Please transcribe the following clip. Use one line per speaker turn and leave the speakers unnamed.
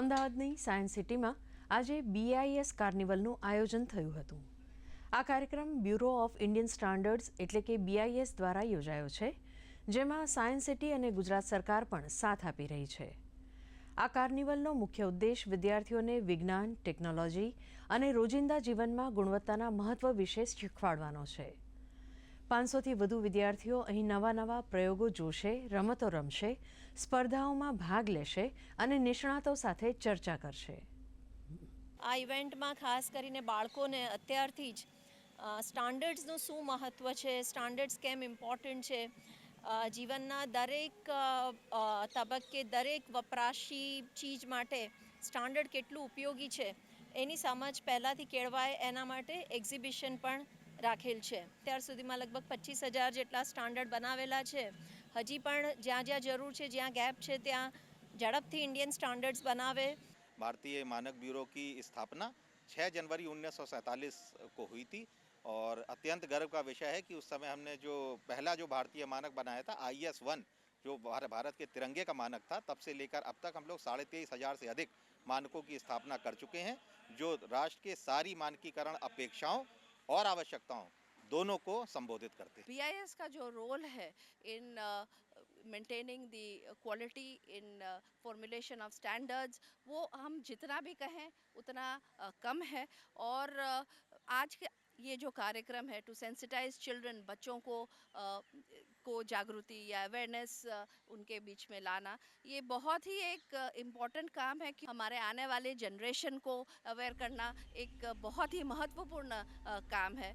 અમદાવાદની સાયન્સ સિટીમાં આજે બીઆઈએસ કાર્નિવલનું આયોજન થયું હતું આ કાર્યક્રમ બ્યુરો ઓફ ઇન્ડિયન સ્ટાન્ડર્ડ્સ એટલે કે બીઆઈએસ દ્વારા યોજાયો છે જેમાં સાયન્સ સિટી અને ગુજરાત સરકાર પણ સાથ આપી રહી છે આ કાર્નિવલનો મુખ્ય ઉદ્દેશ વિદ્યાર્થીઓને વિજ્ઞાન ટેકનોલોજી અને રોજિંદા જીવનમાં ગુણવત્તાના મહત્વ વિશે શીખવાડવાનો છે પાંચસોથી વધુ વિદ્યાર્થીઓ અહીં નવા નવા પ્રયોગો જોશે રમતો રમશે સ્પર્ધાઓમાં ભાગ લેશે અને નિષ્ણાતો સાથે ચર્ચા કરશે
આ ઇવેન્ટમાં ખાસ કરીને બાળકોને અત્યારથી જ સ્ટાન્ડર્ડ્સનું શું મહત્ત્વ છે સ્ટાન્ડર્ડ્સ કેમ ઇમ્પોર્ટન્ટ છે જીવનના દરેક તબક્કે દરેક વપરાશી ચીજ માટે સ્ટાન્ડર્ડ કેટલું ઉપયોગી છે એની સમજ પહેલાંથી કેળવાય એના માટે એક્ઝિબિશન પણ રાખેલ છે ત્યાર સુધીમાં લગભગ 25000 જેટલા સ્ટાન્ડર્ડ બનાવેલા છે હજી પણ જ્યાં-જ્યાં જરૂર છે જ્યાં ગેપ છે ત્યાં ઝડપથી ઇન્ડિયન સ્ટાન્ડર્ડ્સ બનાવે
ભારતીય માનક બ્યુરોની સ્થાપના 6 જાન્યુઆરી 1947 કો ہوئی હતી અને અત્યંત ગર્વ کا વિષય ہے کہ ਉਸ સમય हमने जो पहला जो भारतीय मानक बनाया था आईएस1 जो भारत के तिरंगे का मानक था तब से लेकर अब तक हम लोग 2325000 से अधिक मानकों की स्थापना कर चुके हैं जो राष्ट्र के सारी मानकीकरण अपेक्षाओं और आवश्यकताओं दोनों को संबोधित करते हैं
पीआईएस का जो रोल है in maintaining the quality in formulation of standards वो हम जितना भी कहें उतना uh, कम है और uh, आज के ये जो कार्यक्रम है टू सेंसिटाइज चिल्ड्रन बच्चों को आ, को जागृति या अवेयरनेस उनके बीच में लाना ये बहुत ही एक इम्पॉर्टेंट काम है कि हमारे आने वाले जनरेशन को अवेयर करना एक बहुत ही महत्वपूर्ण काम है